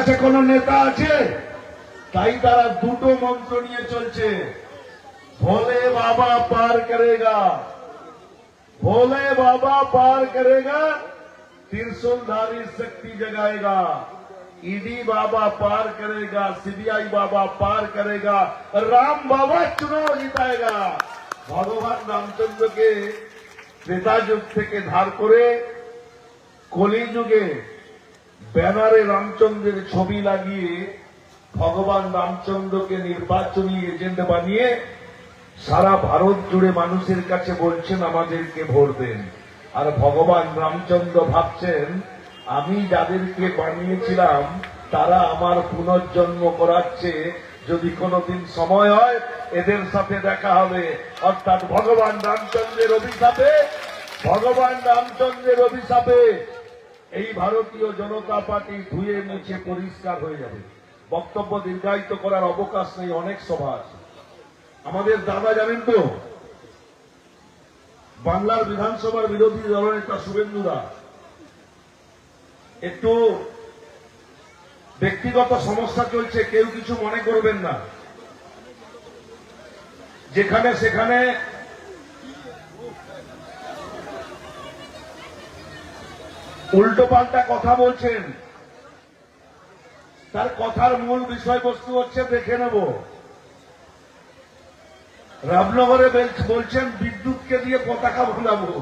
কাছে কোন নেতা আছে? তাই তারা দুটো মন্ত্র নিয়ে চলছে। ভোলে বাবা পার করেগা। ভোলে বাবা পার করেগা त्रिशूलधारी शक्ति जगाएगा ईडी बाबा पार करेगा सीबीआई बाबा पार करेगा राम बाबा चुनाव जिताएगा ভগবান রামচন্দ্রকে ত্রেতা যুগ থেকে ধার করে কলি যুগে ব্যানারে রামচন্দ্রের ছবি লাগিয়ে ভগবান রামচন্দ্রকে নির্বাচনী এজেন্ট বানিয়ে সারা ভারত জুড়ে মানুষের কাছে বলছেন, আমাদেরকে ভোট দেন। আর ভগবান রামচন্দ্র ভাবছেন, আমি যাদেরকে বানিয়েছিলাম, তারা আমার পুনর্জন্ম করাচ্ছে। যদি কোনোদিন সময় হয়, এদের সাথে দেখা হবে। অর্থাৎ ভগবান রামচন্দ্রের অভিশাপে, ভগবান রামচন্দ্রের অভিশাপে এই ভারতীয় জনতা পার্টি ধুয়ে মুছে পরিষ্কার হয়ে যাবে। বক্তব্য দীর্ঘায়িত করার অবকাশ নেই, অনেক সভা আছে। আমাদের দাদা জানেন তো, বাংলার বিধানসভার বিরোধী দলনেতা শুভেন্দুরা একটু ব্যক্তিগত সমস্যা চলছে, কেউ কিছু মনে করবেন না। যেখানে সেখানে উল্টো পাল্টা কথা বলছেন। তার কথার মূল বিষয়বস্তু হচ্ছে দেখে নেব। রামনগরে বলছেন, বিদ্যুৎকে দিয়ে পতাকা বাঁধাবো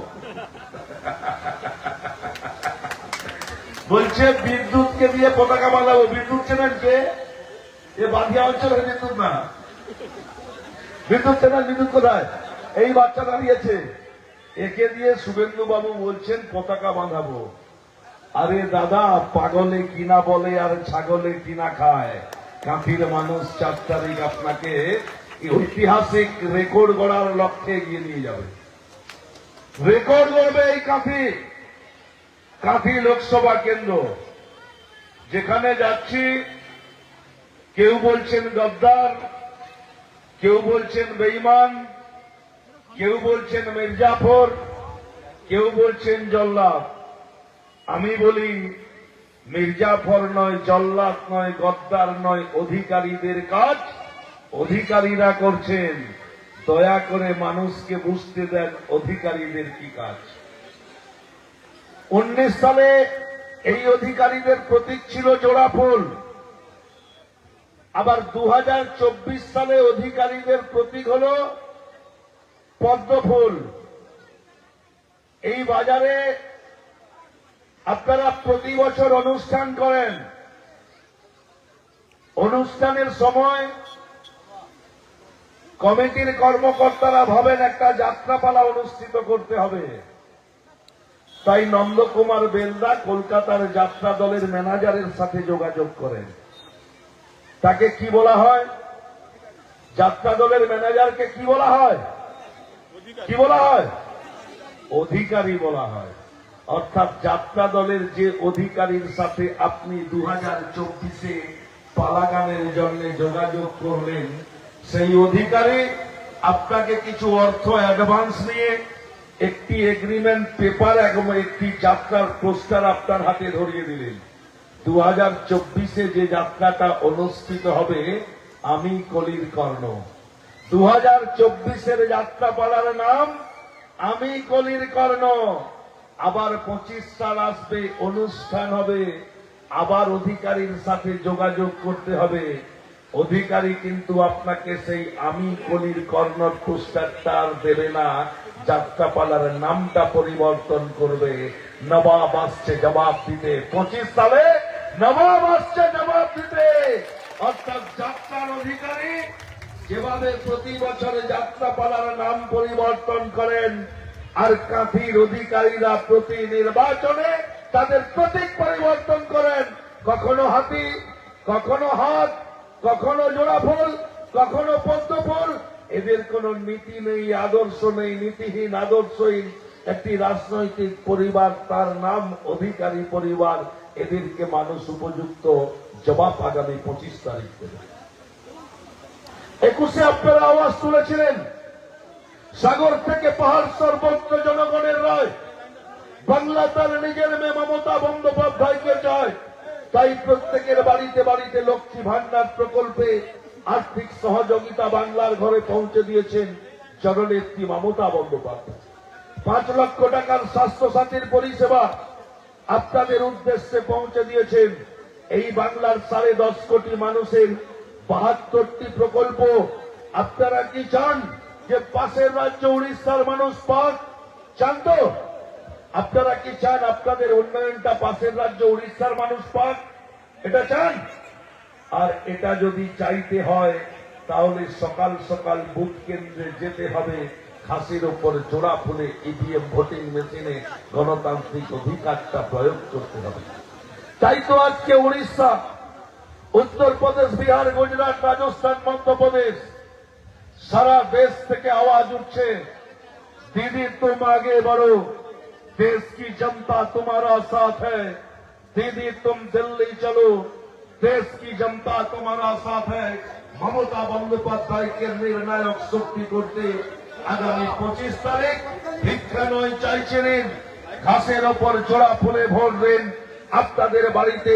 বলছে, বিদ্যুৎকে দিয়ে পতাকা বাঁধাবো বিদ্যুৎ চেনেন কে? এ বাঁধিয়া অঞ্চলের বিদ্যুৎ না। বিদ্যুৎ চেনেন বিদ্যুৎ কোথায়? এই বাচ্চা দাঁড়িয়েছে। একে দিয়ে শুভেন্দু বাবু বলছেন, পতাকা বাঁধাবো। আরে দাদা, পাগলে কিনা বলে আর ছাগলে কিনা খায়। কাঁথির মানুষ চার তারিখ আপনাকে ঐতিহাসিক রেকর্ড গড়ার লক্ষ্যে এগিয়ে নিয়ে যাবে। রেকর্ড গড়বে এই কাঁথি কাঁথি লোকসভা কেন্দ্র। যেখানে যাচ্ছি, কেউ বলছেন গদ্দার, কেউ বলছেন বেইমান কেউ বলছেন মির্জাফর, কেউ বলছেন জল্লাদ। আমি বলি, মির্জাফর নয়, জল্লাদ নয়, গদ্দার নয়, অধিকারীদের কাজ। অধিকারীরা করছেন। দয়া করে মানুষকে বুঝতে দেন অধিকারীদের কি কাজ। উনিশ সালে এই অধিকারীদের প্রতীক ছিল জোড়া ফুল আবার দু হাজার চব্বিশ সালে অধিকারীদের প্রতীক হল পদ্ম ফুল এই বাজারে আপনারা প্রতি বছর অনুষ্ঠান করেন। অনুষ্ঠানের সময় কমিটির কর্মকর্তারা ভাবেন একটা যাত্রাপালা অনুষ্ঠিত করতে হবে। তাই নন্দকুমার বেলদা কলকাতার যাত্রা দলের ম্যানেজারের সাথে যোগাযোগ করেন। তাকে কি বলা হয়? যাত্রা দলের ম্যানেজারকে কি বলা হয়? কি বলা হয়? অধিকারী বলা হয়। অর্থাৎ যাত্রা দলের যে অধিকারীর সাথে আপনি দু হাজার চব্বিশে পালাগানের জন্য যোগাযোগ করলেন, সেই অধিকারী আপনাকে কিছু অর্থ অ্যাডভান্স নিয়ে একটি এগ্রিমেন্ট পেপার এবং একটি যাত্রার পোস্টার আপনার হাতে ধরিয়ে দিলেন। দু হাজার চব্বিশে যে যাত্রাটা অনুষ্ঠিত হবে, আমি কলির কর্ণ। দু হাজার চব্বিশের যাত্রাপালার নাম, আমি কলির কর্ণ। আবার পঁচিশ সাল আসবে, অনুষ্ঠান হবে। আবার অধিকারীর সাথে যোগাযোগ করতে হবে। অধিকারী কিন্তু আপনাকে সেই আমি কলির কর্ণ পোস্টারটা আর দেবে না। যাত্রাপালার নামটা পরিবর্তন করবে। নবাব আসছে, জবাব দিতে। পঁচিশ সালে নবাব আসছে, জবাব দিতে। অর্থাৎ যাত্রার অধিকারী যেভাবে প্রতি বছরে যাত্রাপালার নাম পরিবর্তন করেন আর কাঁথির অধিকারীরা প্রতি নির্বাচনে তাদের প্রতীক পরিবর্তন করেন। কখনো হাতি, কখনো হাত, কখনো জোড়া ফুল কখনো পদ্ম ফুল এদের কোনো নীতি নেই, আদর্শ নেই, নীতিহীন, আদর্শহীন। একটি রাজনৈতিক পরিবার, তার নাম অধিকারী পরিবার। এদেরকে মানুষ উপযুক্ত জবাব আগামী পঁচিশ তারিখ দেবে। একুশে আপনারা আওয়াজ তুলেছিলেন। সাগর থেকে পাহাড় সর্বত্র বাংলা তার নিজের মেয়ে মমতা বন্দ্যোপাধ্যায়কে চায়। তাই প্রত্যেকের বাড়িতে বাড়িতে লক্ষ্মী ভান্ডার প্রকল্পে আর্থিক সহযোগিতা বাংলার ঘরে পৌঁছে দিয়েছেন জননেত্রী মমতা বন্দ্যোপাধ্যায়। পাঁচ লক্ষ টাকার স্বাস্থ্য সাথীর পরিষেবা আপনাদের উদ্দেশ্যে পৌঁছে দিয়েছেন। এই বাংলার সাড়ে দশ কোটি মানুষের বাহাত্তরটি প্রকল্প। আপনারা কি চান যে পাশের রাজ্য উড়িষ্যার মানুষ পাক? চান তো? আপনারা কি চান আপনাদের উন্নয়নটা পাশের রাজ্য উড়িষ্যার মানুষ পাক? এটা চান? আর এটা যদি চাইতে হয়, তাহলে সকাল সকাল বুথ কেন্দ্রে যেতে হবে। খাসির উপর জোড়া ফুলে ইভিএম ভোটিং মেশিনে গণতান্ত্রিক অধিকারটা প্রয়োগ করতে হবে। তাই তো আজকে উড়িষ্যা, উত্তরপ্রদেশ, বিহার, গুজরাট, রাজস্থান, মধ্যপ্রদেশ, সারা দেশ থেকে আওয়াজ উঠছে। দিদি, তুম আগে বড় देश की जनता तुम्हारा साथ है दीदी तुम दिल्ली चलो देश की जनता तुम्हारा साथ है মমতা বন্দ্যোপাধ্যায়কে নির্ণায়ক শক্তি করতে আগামী পঁচিশ তারিখ ভিক্ষা নয় চাইছিলেন ঘাসের ওপর জোড়া ফুলে ভোট দেন আপনাদের বাড়িতে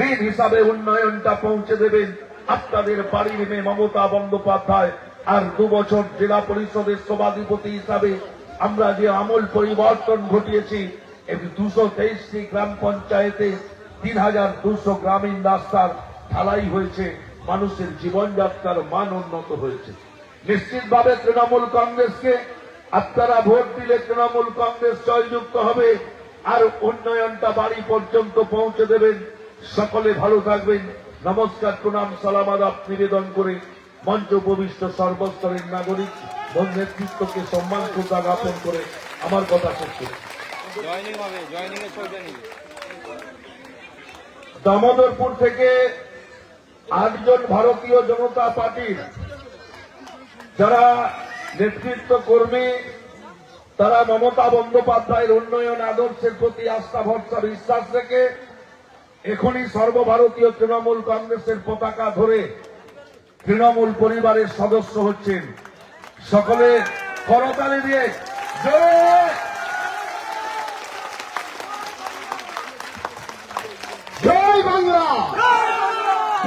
ঋণ হিসাবে উন্নয়নটা পৌঁছে দেবেন আপনাদের বাড়ির মেয়ে মমতা বন্দ্যোপাধ্যায় আর দু বছর জেলা পরিষদের সভাধিপতি হিসাবে আমরা যে আমূল পরিবর্তন ঘটিয়েছি এই দুশো তেইশটি গ্রাম পঞ্চায়েতে তিন হাজার দুশো গ্রামীণ রাস্তার ঢালাই হয়েছে, মানুষের জীবনযাত্রার মান উন্নত হয়েছে। নিশ্চিতভাবে তৃণমূল কংগ্রেসকে আপনারা ভোট দিলে তৃণমূল কংগ্রেস জয়যুক্ত হবে, আর উন্নয়নটা বাড়ি পর্যন্ত পৌঁছে দেবেন। সকলে ভালো থাকবেন। নমস্কার, প্রণাম, সালাম, আদাব, নিবেদন করে মঞ্চ উপবিষ্ট সর্বস্তরের নাগরিক। ও নেতৃত্বকে সম্মান শ্রদ্ধা জ্ঞাপন করে আমার কথা শেষ করি নিবি। দামোদরপুর থেকে আটজন ভারতীয় জনতা পার্টির যারা নেতৃত্ব কর্মী তারা মমতা বন্দ্যোপাধ্যায়ের উন্নয়ন আদর্শের প্রতি আস্থা ভরসা বিশ্বাস রেখে এখনই সর্বভারতীয় তৃণমূল কংগ্রেসের পতাকা ধরে তৃণমূল পরিবারের সদস্য হচ্ছেন সকলে করতালি দিয়ে জোরে। জয় বাংলা।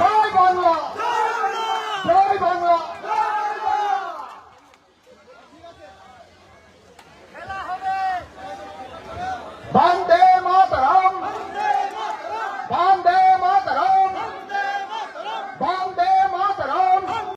জয় বাংলা। জয়